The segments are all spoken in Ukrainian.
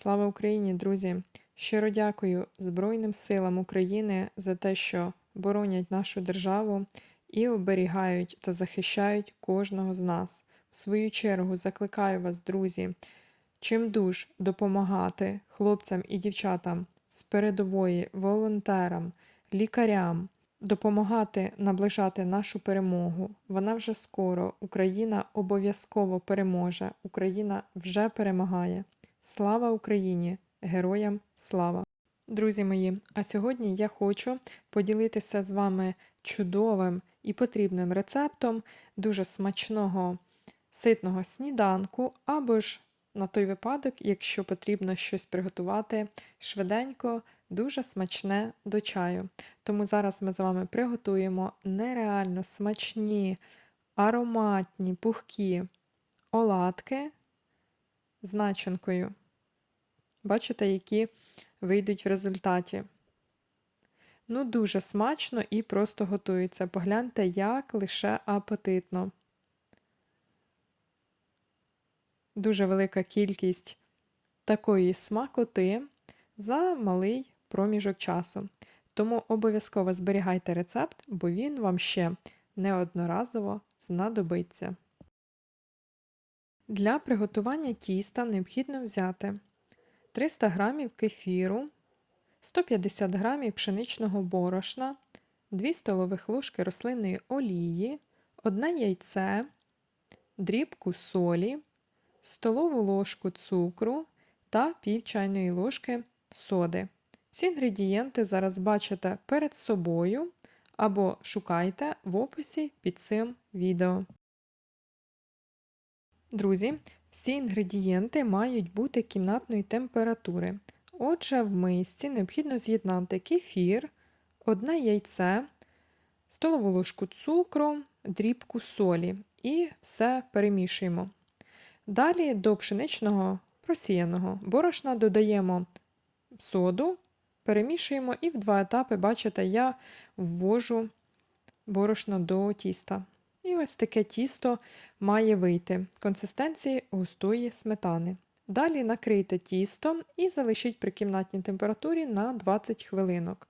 Слава Україні, друзі! Щиро дякую Збройним силам України за те, що боронять нашу державу і оберігають та захищають кожного з нас. В свою чергу закликаю вас, друзі, чимдуж допомагати хлопцям і дівчатам з передової, волонтерам, лікарям, допомагати наближати нашу перемогу. Вона вже скоро. Україна обов'язково переможе. Україна вже перемагає. Слава Україні! Героям слава! Друзі мої, а сьогодні я хочу поділитися з вами чудовим і потрібним рецептом дуже смачного ситного сніданку, або ж на той випадок, якщо потрібно щось приготувати швиденько, дуже смачне до чаю. Тому зараз ми з вами приготуємо нереально смачні, ароматні, пухкі оладки з. Бачите, які вийдуть в результаті. Ну, дуже смачно і просто готується. Погляньте, як лише апетитно. Дуже велика кількість такої смакоти за малий проміжок часу. Тому обов'язково зберігайте рецепт, бо він вам ще неодноразово знадобиться. Для приготування тіста необхідно взяти 300 г кефіру, 150 г пшеничного борошна, 2 столових ложки рослинної олії, 1 яйце, дрібку солі, столову ложку цукру та пів чайної ложки соди. Всі інгредієнти зараз бачите перед собою або шукайте в описі під цим відео. Друзі, всі інгредієнти мають бути кімнатної температури. Отже, в мисці необхідно з'єднати кефір, одне яйце, столову ложку цукру, дрібку солі і все перемішуємо. Далі до пшеничного просіяного борошна додаємо соду, перемішуємо і в два етапи, бачите, я ввожу борошно до тіста. Ось таке тісто має вийти консистенції густої сметани. Далі накрийте тісто і залишіть при кімнатній температурі на 20 хвилинок.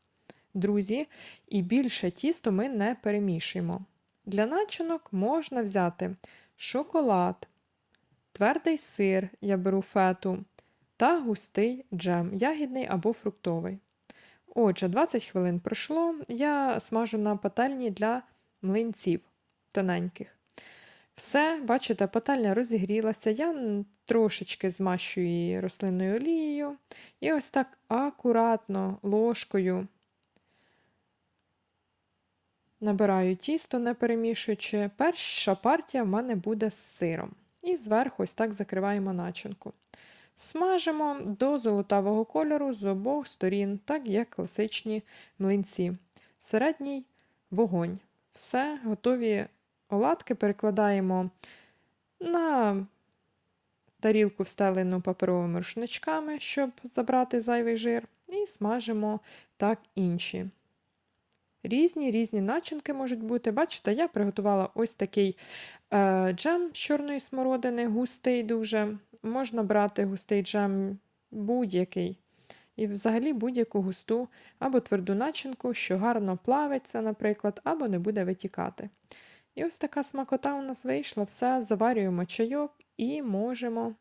Друзі, і більше тісто ми не перемішуємо. Для начинок можна взяти шоколад, твердий сир, я беру фету, та густий джем, ягідний або фруктовий. Отже, 20 хвилин пройшло, я смажу на пательні для млинців тоненьких. Все, бачите, пательня розігрілася, я трошечки змащую її рослинною олією. І ось так акуратно ложкою набираю тісто, не перемішуючи. Перша партія в мене буде з сиром. І зверху ось так закриваємо начинку. Смажимо до золотавого кольору з обох сторін, так як класичні млинці. Середній вогонь. Все, готові оладки перекладаємо на тарілку, встелену паперовими рушничками, щоб забрати зайвий жир, і смажимо так інші. Різні різні начинки можуть бути. Бачите, я приготувала ось такий е, джем з чорної смородини, густий дуже. Можна брати густий джем будь-який. І взагалі будь-яку густу або тверду начинку, що гарно плавиться, наприклад, або не буде витікати. І ось така смакота у нас вийшла, все, заварюємо чайок і можемо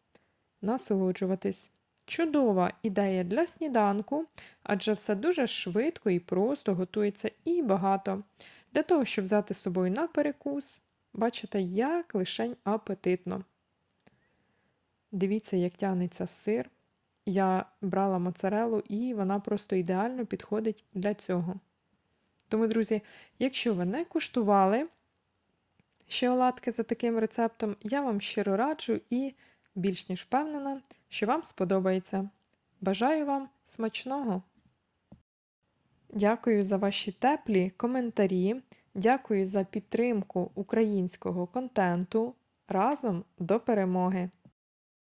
насолоджуватись. Чудова ідея для сніданку, адже все дуже швидко і просто готується і багато. Для того, щоб взяти з собою на перекус, бачите, як лишень апетитно. Дивіться, як тягнеться сир. Я брала моцарелу, і вона просто ідеально підходить для цього. Тому, друзі, якщо ви не куштували, ще оладки за таким рецептом, я вам щиро раджу і більш ніж впевнена, що вам сподобається. Бажаю вам смачного! Дякую за ваші теплі коментарі. Дякую за підтримку українського контенту. Разом до перемоги!